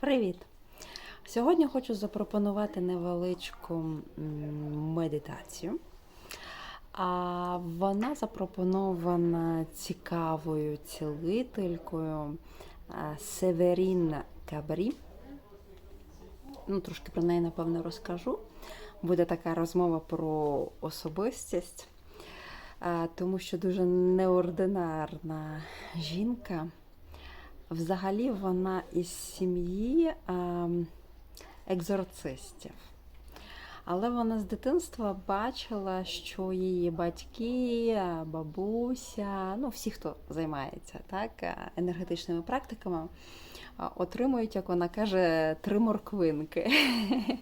Привіт! Сьогодні хочу запропонувати невеличку медитацію. А вона запропонована цікавою цілителькою а, Северін Кабрі. Ну, трошки про неї, напевно, розкажу. Буде така розмова про особистість, тому що дуже неординарна жінка. Взагалі вона із сім'ї ем, екзорцистів. Але вона з дитинства бачила, що її батьки, бабуся, ну всі, хто займається так, енергетичними практиками, отримують, як вона каже, три морквинки.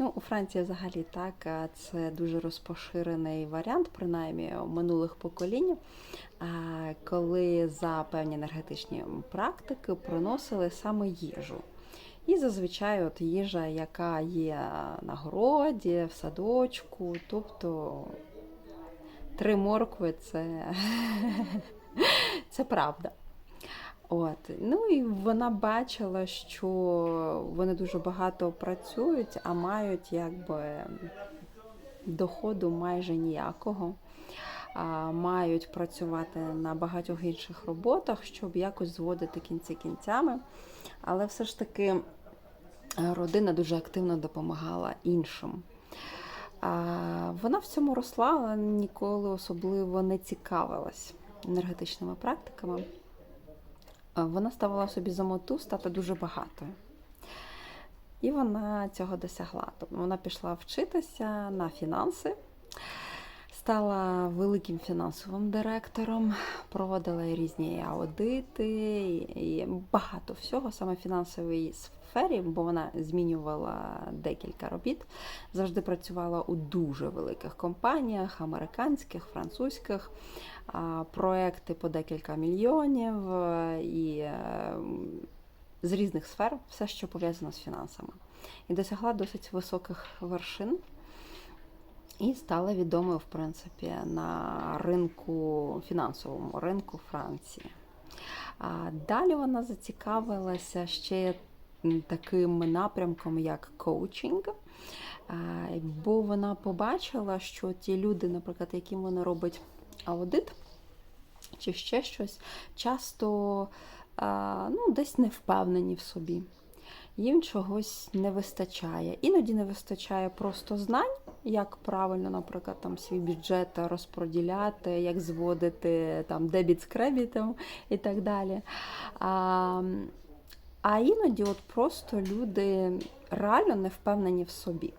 Ну, У Франції взагалі так, це дуже розпоширений варіант, принаймні минулих поколінь, коли за певні енергетичні практики приносили саме їжу. І зазвичай от їжа, яка є на городі, в садочку, тобто три моркви це, це правда. От. Ну і вона бачила, що вони дуже багато працюють, а мають якби доходу майже ніякого. А, мають працювати на багатьох інших роботах, щоб якось зводити кінці кінцями. Але все ж таки родина дуже активно допомагала іншим. А, Вона в цьому росла, але ніколи особливо не цікавилась енергетичними практиками. Вона ставила собі за мету стати дуже багатою. І вона цього досягла. Тобто вона пішла вчитися на фінанси, стала великим фінансовим директором, проводила різні аудити і багато всього, саме фінансової фінансовій сфері, бо вона змінювала декілька робіт. Завжди працювала у дуже великих компаніях, американських, французьких, проекти по декілька мільйонів і з різних сфер, все, що пов'язано з фінансами. І досягла досить високих вершин. І стала відомою, в принципі, на ринку, фінансовому ринку Франції. Далі вона зацікавилася ще таким напрямком, як коучинг, бо вона побачила, що ті люди, наприклад, яким вона робить аудит чи ще щось, часто ну, десь не впевнені в собі. Їм чогось не вистачає. Іноді не вистачає просто знань, як правильно, наприклад, там свій бюджет розподіляти, як зводити там дебіт з кредитом і так далі. А, а іноді от просто люди реально не впевнені в собі.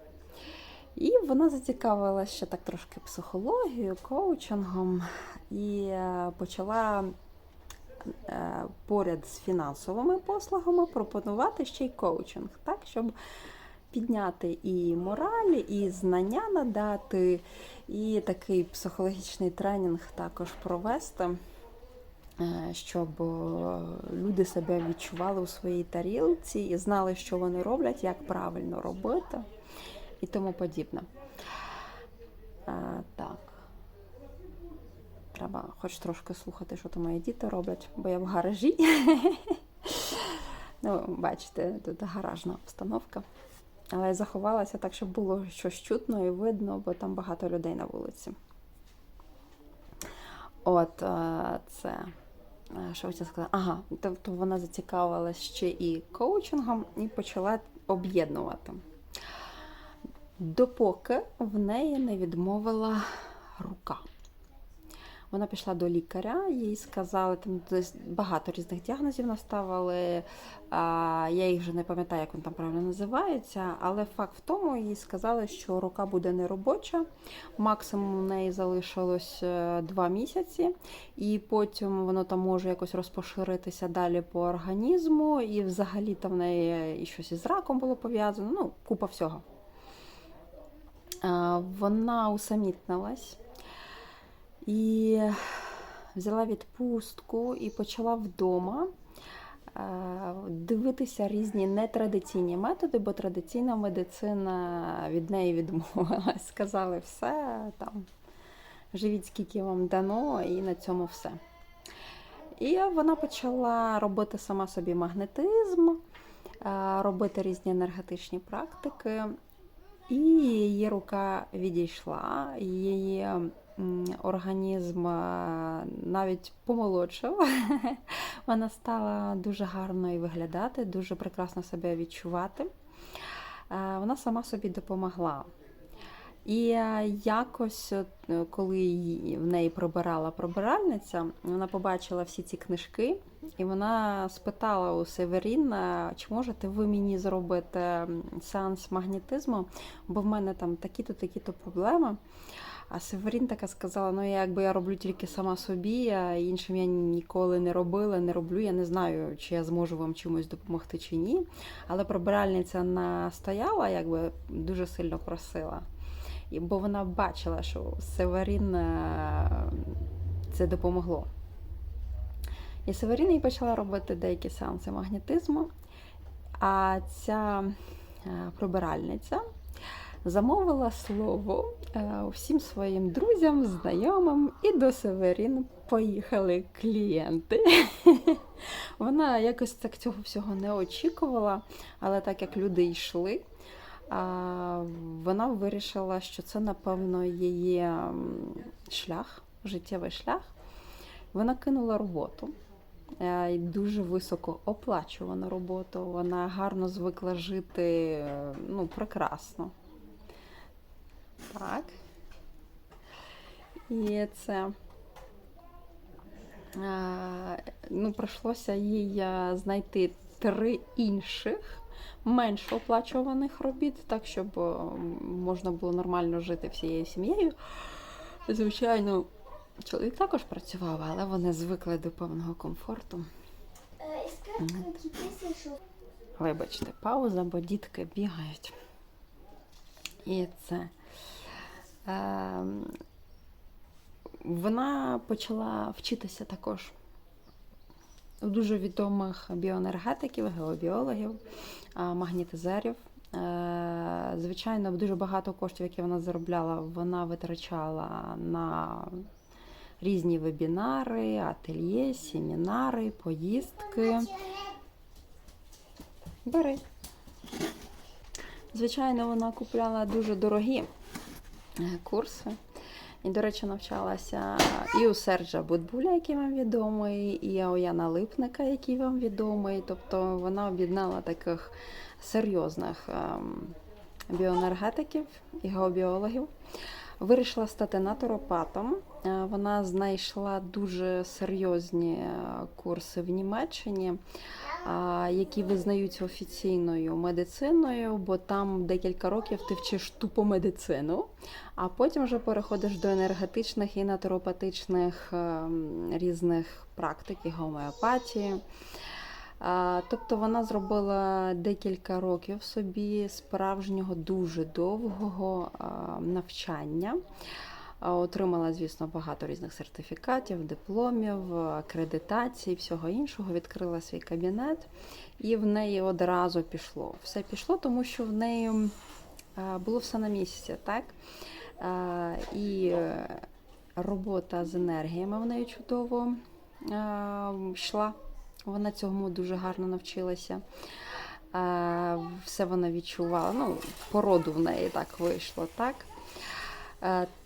І вона зацікавилася ще так трошки психологією, коучингом і почала поряд з фінансовими послугами пропонувати ще й коучинг, так, щоб підняти і мораль, і знання надати, і такий психологічний тренінг також провести. Щоб люди себе відчували у своїй тарілці і знали, що вони роблять, як правильно робити і тому подібне. Так. Треба хоч трошки слухати, що то мої діти роблять, бо я в гаражі. ну, Бачите, тут гаражна обстановка. Але я заховалася так, щоб було щось чутно і видно, бо там багато людей на вулиці. От е, це, е, що хотіла сказати? Ага, тобто вона зацікавилася ще і коучингом і почала об'єднувати. Допоки в неї не відмовила рука. Вона пішла до лікаря, їй сказали, там багато різних діагнозів наставили. Я їх вже не пам'ятаю, як він там правильно називається, але факт в тому, їй сказали, що рука буде неробоча. Максимум у неї залишилось е, два місяці, і потім воно там може якось розпоширитися далі по організму, і взагалі там в неї і щось із раком було пов'язано. Ну, купа всього. Вона усамітнилась і взяла відпустку і почала вдома дивитися різні нетрадиційні методи, бо традиційна медицина від неї відмовилась. Сказали, все, там, живіть, скільки вам дано, і на цьому все. І вона почала робити сама собі магнетизм. е, робити різні енергетичні практики. І її рука відійшла, її організм е, навіть помолодшав. Вона стала дуже гарно і виглядати, дуже прекрасно себе відчувати. Е, Вона сама собі допомогла. І е, якось, коли в неї прибирала прибиральниця, вона побачила всі ці книжки, і вона спитала у Северіна, чи можете ви мені зробити сеанс магнетизму, бо в мене там такі-то, такі-то проблеми. А Северін така сказала: ну якби я роблю тільки сама собі, а іншим я ніколи не робила, не роблю. Я не знаю, чи я зможу вам чимось допомогти чи ні. Але прибиральниця настояла, якби дуже сильно просила. Бо вона бачила, що Северін е, це допомогло. І Северін їй почала робити деякі сеанси магнетизму. А ця е, прибиральниця замовила слово е, всім своїм друзям, знайомим, і до Северін поїхали клієнти. Вона якось так цього всього не очікувала, але так як люди йшли, вона вирішила, що це, напевно, її шлях, життєвий шлях. Вона кинула роботу. е, Дуже високо оплачувану роботу. Вона гарно звикла жити е, ну, прекрасно. Так. І це е, ну, прийшлося їй е, знайти три інших менш оплачуваних робіт, так щоб е, можна було нормально жити всією сім'єю. Звичайно, чоловік також працював, але вони звикли до певного комфорту. Вибачте, пауза, бо дітки бігають. І це. Е, вона почала вчитися також у дуже відомих біоенергетиків, геобіологів, магнітизерів. Е, Звичайно, дуже багато коштів, які вона заробляла, вона витрачала на різні вебінари, ательє, семінари, поїздки. Бери. Звичайно, вона купляла дуже дорогі е, курси. І, до речі, навчалася і у Серджа Будбуля, який вам відомий, і у Яна Липника, який вам відомий. Тобто вона об'єднала таких серйозних ем, біоенергетиків і геобіологів. Вирішила стати натуропатом. Е, Вона знайшла дуже серйозні е, курси в Німеччині які визнаються офіційною медициною, бо там декілька років ти вчиш тупо медицину, а потім вже переходиш до енергетичних і натуропатичних ем, різних практик і гомеопатії. Тобто вона зробила декілька років собі справжнього дуже довгого навчання. Отримала, звісно, багато різних сертифікатів, дипломів, акредитацій, всього іншого. Відкрила свій кабінет, і в неї одразу пішло. Все пішло, тому що в неї було все на місці, так? І е, робота з енергіями в неї чудово йшла. Вона цьому дуже гарно навчилася. Все вона відчувала. Ну, породу в неї так вийшло, так?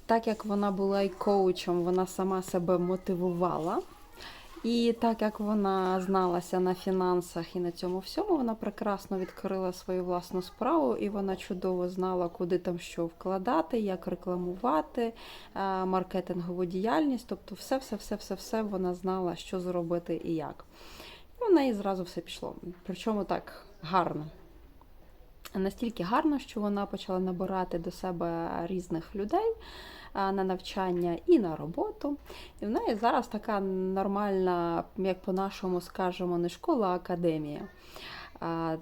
Так як вона була і коучем, вона сама себе мотивувала. І так як вона зналася на фінансах і на цьому всьому, вона прекрасно відкрила свою власну справу, і вона чудово знала, куди там що вкладати, як рекламувати, е, маркетингову діяльність. Тобто, все, все, все, все, все вона знала, що зробити і як. І в неї зразу все пішло. Причому так гарно. Настільки гарно, що вона почала набирати до себе різних людей на навчання і на роботу. І в неї зараз така нормальна, як по-нашому скажемо, не школа, а академія.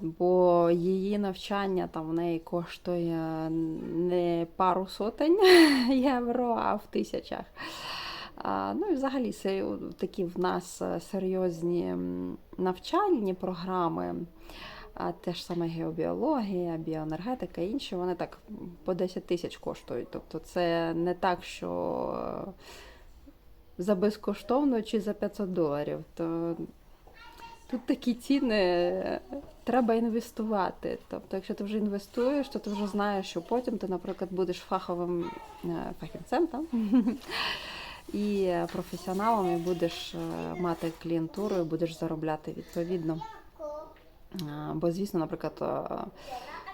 Бо її навчання там в неї коштує не пару сотень євро, а в тисячах. Ну і взагалі такі в нас е, серйозні навчальні програми. А те ж саме геобіологія, біоенергетика і інші, вони так по 10 тисяч коштують. Тобто це не так, що е, за безкоштовно чи за 500 доларів. То тут такі ціни е, треба інвестувати. Тобто, якщо ти вже інвестуєш, то ти вже знаєш, що потім ти, наприклад, будеш фаховим е, фахівцем там. І професіоналом, і будеш мати клієнтуру, і будеш заробляти відповідно. Бо, звісно, наприклад,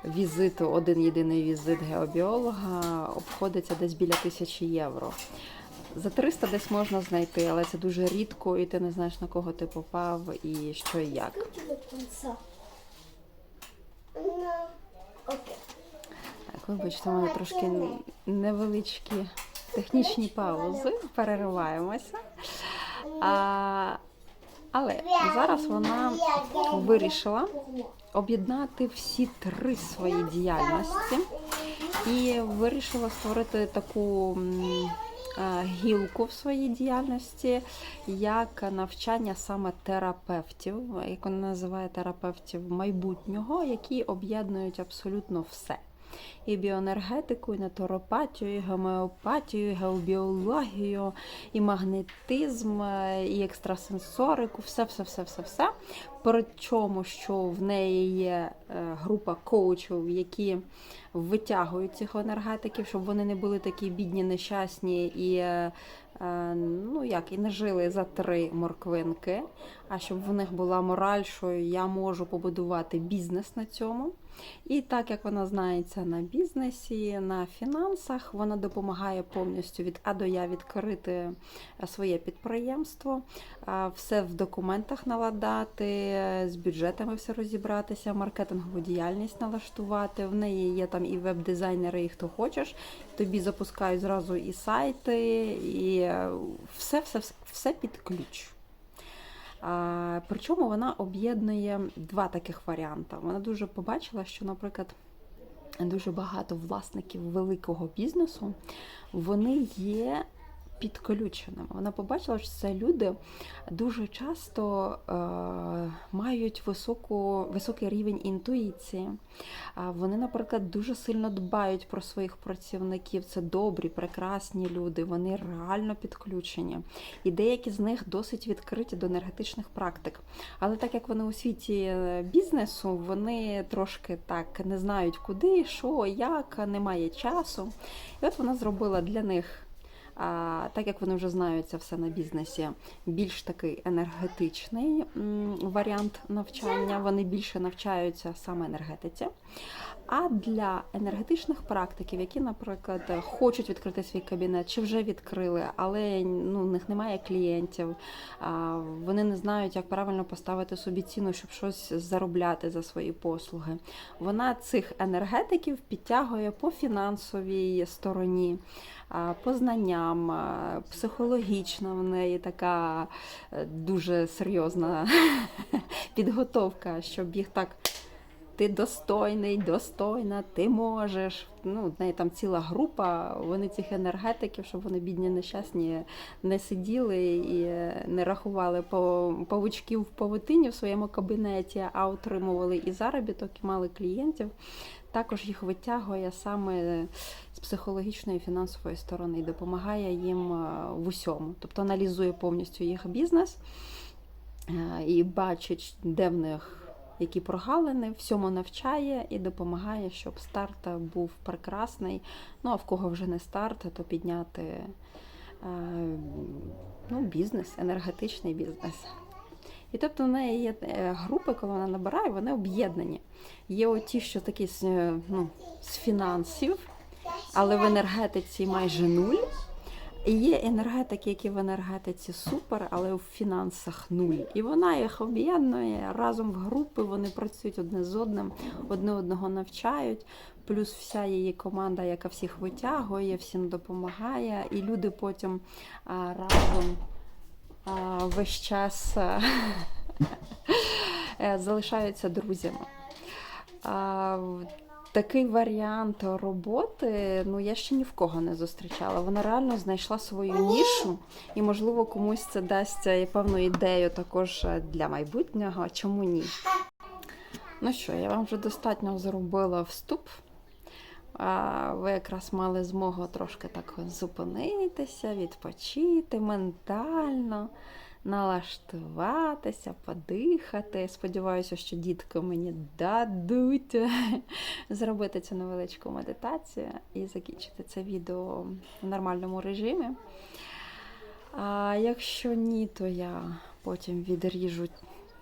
візит, один єдиний візит геобіолога обходиться десь біля тисячі євро. За 300 десь можна знайти, але це дуже рідко, і ти не знаєш на кого ти попав і що і як. Так, вибачте, у мене трошки невеличкі технічні паузи, перериваємося. А, але зараз вона вирішила об'єднати всі три свої діяльності і вирішила створити таку е, гілку в своїй діяльності, як навчання саме терапевтів, як вона називає терапевтів майбутнього, які об'єднують абсолютно все. І біоенергетику, і натуропатію, і гомеопатію, і геобіологію, і магнетизм, е, і екстрасенсорику, все, все, все, все, все. Причому, що в неї є е, група коучів, які витягують цих енергетиків, щоб вони не були такі бідні, нещасні і е, ну як і не жили за три морквинки. А щоб в них була мораль, що я можу побудувати бізнес на цьому. І так як вона знається на бізнесі, на фінансах, вона допомагає повністю від А до Я відкрити е, своє підприємство, все в документах наладати, е, з бюджетами все розібратися, маркетингову діяльність налаштувати. В неї є там і веб-дизайнери, і хто хочеш. Тобі запускають зразу і сайти, і е, все, все, все під ключ. А, причому вона об'єднує два таких варіанти. Вона дуже побачила, що, наприклад, дуже багато власників великого бізнесу вони є підключеними. Вона побачила, що це люди дуже часто е, мають високу, високий рівень інтуїції. Вони, наприклад, дуже сильно дбають про своїх працівників. Це добрі, прекрасні люди, вони реально підключені. І деякі з них досить відкриті до енергетичних практик. Але так як вони у світі е, бізнесу, вони трошки так не знають куди, що, як, немає часу. І от вона зробила для них. А, так як вони вже знають це все на бізнесі, більш такий енергетичний м, варіант навчання. Вони більше навчаються саме енергетиці. А для енергетичних практиків, які, наприклад, хочуть відкрити свій кабінет, чи вже відкрили, але ну, у них немає клієнтів, а, вони не знають, як правильно поставити собі ціну, щоб щось заробляти за свої послуги. Вона цих енергетиків підтягує по фінансовій стороні, а, по психологічна в неї така е, дуже серйозна підготовка, щоб їх так. Ти достойний, достойна, ти можеш. Ну, в неї там ціла група. Вони цих енергетиків, щоб вони бідні нещасні не сиділи і не рахували павучків в павутині в своєму кабінеті, а отримували і заробіток, і мали клієнтів. Також їх витягує саме з психологічної фінансової сторони і допомагає їм е, в усьому. Тобто аналізує повністю їх бізнес е, і бачить, де в них які прогалини, всьому навчає і допомагає, щоб старт був прекрасний. Ну а в кого вже не старт, то підняти е, ну, бізнес, енергетичний бізнес. І тобто в неї є е, групи, коли вона набирає, вони об'єднані. Є оті, що такі е, ну, з фінансів, але в енергетиці майже нуль. І є енергетики, які в енергетиці супер, але в фінансах нуль. І вона їх об'єднує разом в групи, вони працюють одне з одним, одне одного навчають. Плюс вся її команда, яка всіх витягує, всім допомагає, і люди потім разом весь час е, залишаються друзями. Такий варіант роботи, ну я ще ні в кого не зустрічала. Вона реально знайшла свою нішу, і, можливо, комусь це дасть е, певну ідею також е, для майбутнього. Чому ні? Ну що, я вам вже достатньо зробила вступ. Ви якраз мали змогу трошки так зупинитися, відпочити ментально, налаштуватися, подихати. Сподіваюся, що дітки мені дадуть зробити цю невеличку медитацію і закінчити це відео в нормальному режимі. А якщо ні, то я потім відріжу,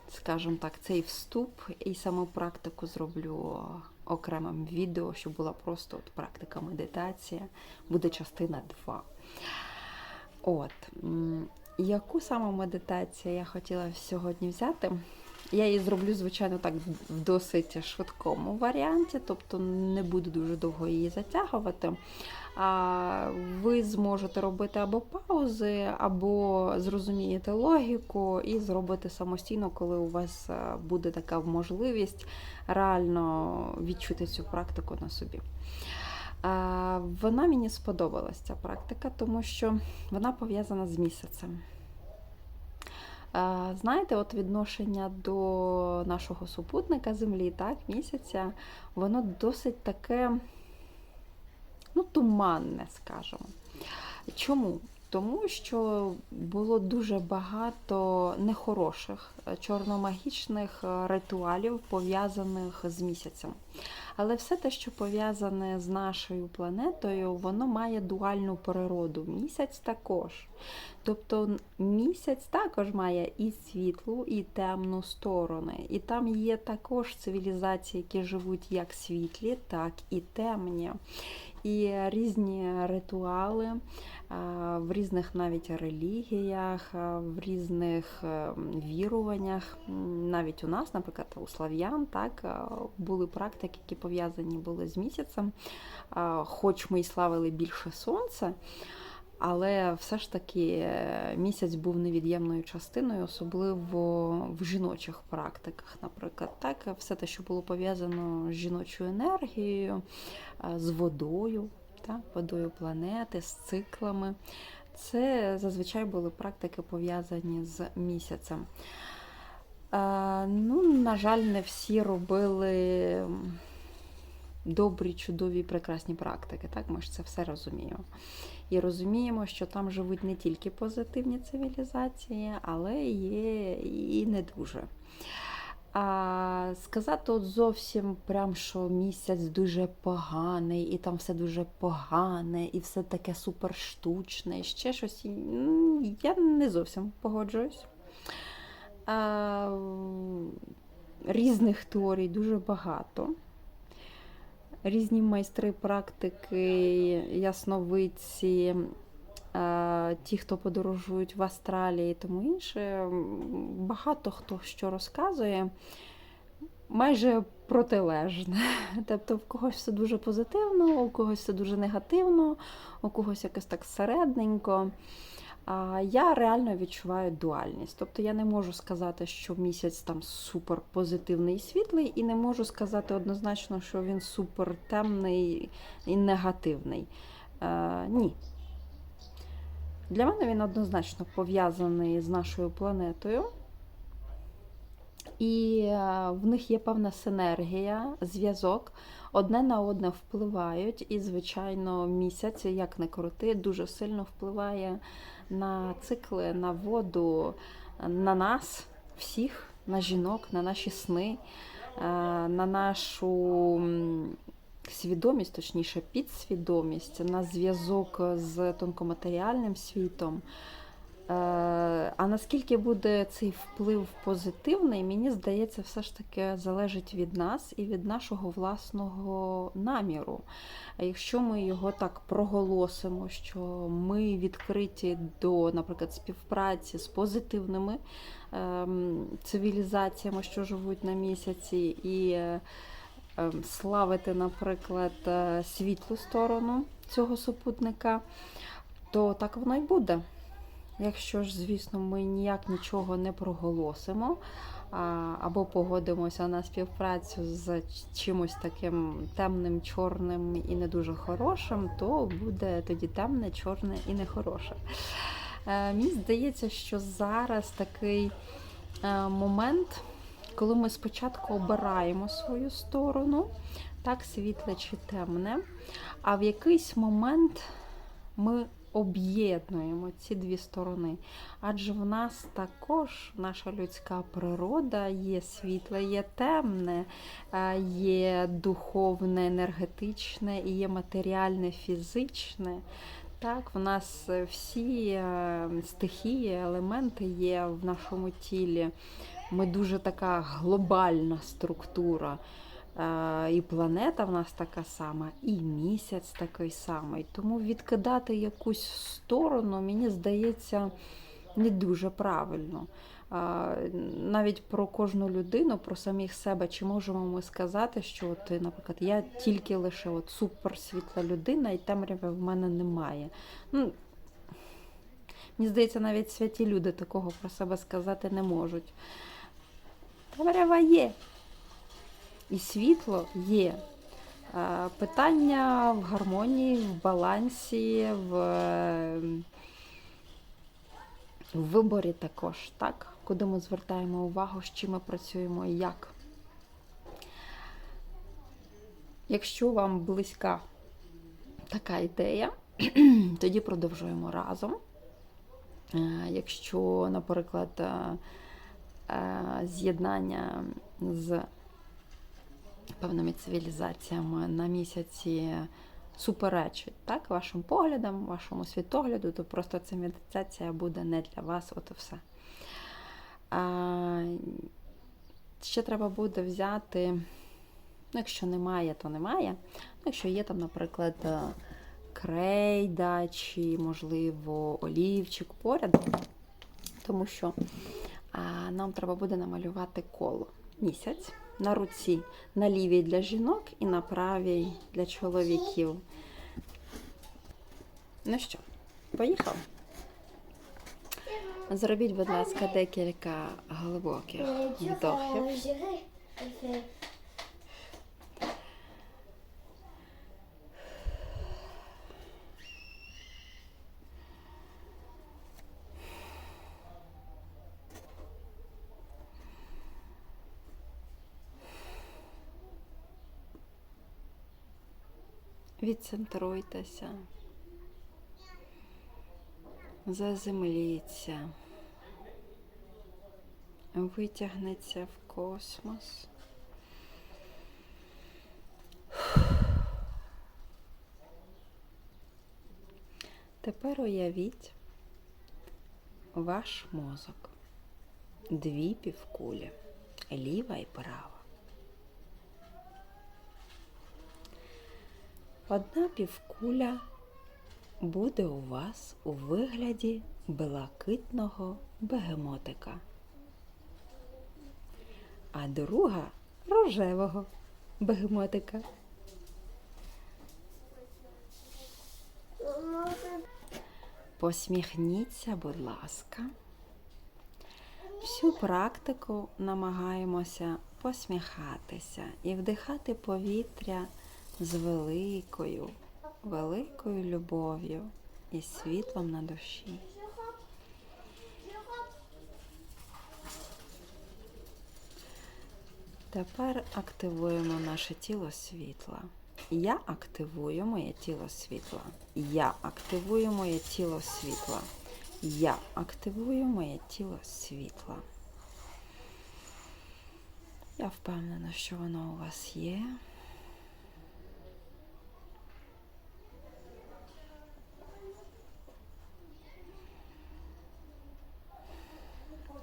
скажімо так, цей вступ і саму практику зроблю окремим відео, щоб була просто от практика медитація, буде частина 2. От. Яку саме медитацію я хотіла сьогодні взяти? Я її зроблю, звичайно, так в досить швидкому варіанті, тобто не буду дуже довго її затягувати. А ви зможете робити або паузи, або зрозумієте логіку і зробите самостійно, коли у вас е, буде така можливість реально відчути цю практику на собі. Вона мені сподобалась ця практика, тому що вона пов'язана з місяцем. Знаєте, от відношення до нашого супутника Землі, так, місяця, воно досить таке ну, туманне, скажімо. Чому? Тому що було дуже багато нехороших е, чорномагічних е, ритуалів, пов'язаних з місяцем. Але все те, що пов'язане з нашою планетою, воно має дуальну природу. Місяць також. Тобто місяць також має і світлу, і темну сторони. І там є також цивілізації, які живуть як світлі, так і темні. І різні ритуали в різних навіть релігіях, в різних е, віруваннях. Навіть у нас, наприклад, у слав'ян, так були практики, які пов'язані були з місяцем. Хоч ми й славили більше сонце, але все ж таки е, місяць був невід'ємною частиною, особливо в жіночих практиках. Наприклад, так, все те, що було пов'язано з жіночою енергією, з водою, так, водою планети, з циклами. Це зазвичай були практики пов'язані з місяцем. Е, Ну, на жаль, не всі робили добрі, чудові, прекрасні практики. Так, ми ж це все розуміємо. І розуміємо, що там живуть не тільки позитивні цивілізації, але є і не дуже. А сказати от зовсім прям, що місяць дуже поганий, і там все дуже погане, і все таке суперштучне, і ще щось. Я не зовсім погоджуюсь. А, різних теорій дуже багато. Різні майстри практики, ясновидці, е, ті, хто подорожують в Австралії і тому інше, багато хто що розказує, майже протилежне. Тобто в когось все дуже позитивно, у когось все дуже негативно, у когось якось так середненько. А я реально відчуваю дуальність. Тобто я не можу сказати, що місяць там супер позитивний і світлий, і не можу сказати однозначно, що він супер темний і негативний. Е, ні. Для мене він однозначно пов'язаний з нашою планетою. І е, в них є певна синергія, зв'язок, одне на одне впливають. І, звичайно, місяць, як не крути, дуже сильно впливає на цикли, на воду, на нас, всіх, на жінок, на наші сни, е, на нашу свідомість, точніше, підсвідомість, на зв'язок з тонкоматеріальним світом. Е, А наскільки буде цей вплив позитивний, мені здається, все ж таки залежить від нас і від нашого власного наміру. Якщо ми його так проголосимо, що ми відкриті до, наприклад, співпраці з позитивними ем, цивілізаціями, що живуть на місяці, і е, славити, наприклад, е, світлу сторону цього супутника, то так воно й буде. Якщо ж, звісно, ми ніяк нічого не проголосимо, або погодимося на співпрацю з чимось таким темним, чорним і не дуже хорошим, то буде тоді темне, чорне і нехороше. Е, Мені здається, що зараз такий е, момент, коли ми спочатку обираємо свою сторону, так, світле чи темне, а в якийсь момент ми об'єднуємо ці дві сторони. Адже в нас також наша людська природа є світле, є темне, е, є духовне, енергетичне і є матеріальне, фізичне. Так, в нас всі е, стихії, елементи є в нашому тілі. Ми дуже така глобальна структура. Е, І планета в нас така сама, і місяць такий самий. Тому відкидати якусь сторону, мені здається, не дуже правильно. Е, Навіть про кожну людину, про самих себе, чи можемо ми сказати, що, от, наприклад, я тільки лише от суперсвітла людина, і темряви в мене немає. Ну, Мені здається, навіть святі люди такого про себе сказати не можуть. Темрява є. І світло є. Е, Питання в гармонії, в балансі, в, в виборі також, так? Куди ми звертаємо увагу, з чим ми працюємо і як. Якщо вам близька така ідея, тоді продовжуємо разом. Е, Якщо, наприклад, е, з'єднання з певними цивілізаціями на місяці суперечить так, вашим поглядам, вашому світогляду, то просто ця медитація буде не для вас, от і все. А, ще треба буде взяти, ну, якщо немає, то немає. Ну, якщо є там, наприклад, е, крейда чи, можливо, олівчик поряд, тому що нам треба буде намалювати коло місяць на руці, на лівій для жінок і на правій для чоловіків. Ну що, поїхали? Зробіть, будь ласка, декілька глибоких вдохів. Відцентруйтеся. Заземліться. Витягнеться в космос. Тепер уявіть ваш мозок. Дві півкулі, ліва і права. Одна півкуля буде у вас у вигляді блакитного бегемотика, а друга рожевого бегемотика. Посміхніться, будь ласка. Всю практику намагаємося посміхатися і вдихати повітря з великою, великою любов'ю і світлом на душі. Тепер активуємо наше тіло світла. Я активую моє тіло світла. Я активую моє тіло світла. Я активую моє тіло світла. Я впевнена, що воно у вас є.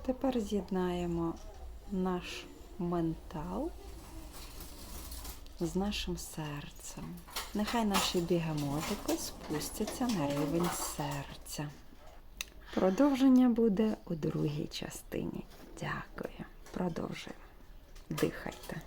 Тепер з'єднаємо наш ментал з нашим серцем. Нехай наші бігемотики спустяться на рівень серця. Продовження буде у другій частині. Дякую. Продовжуємо. Дихайте.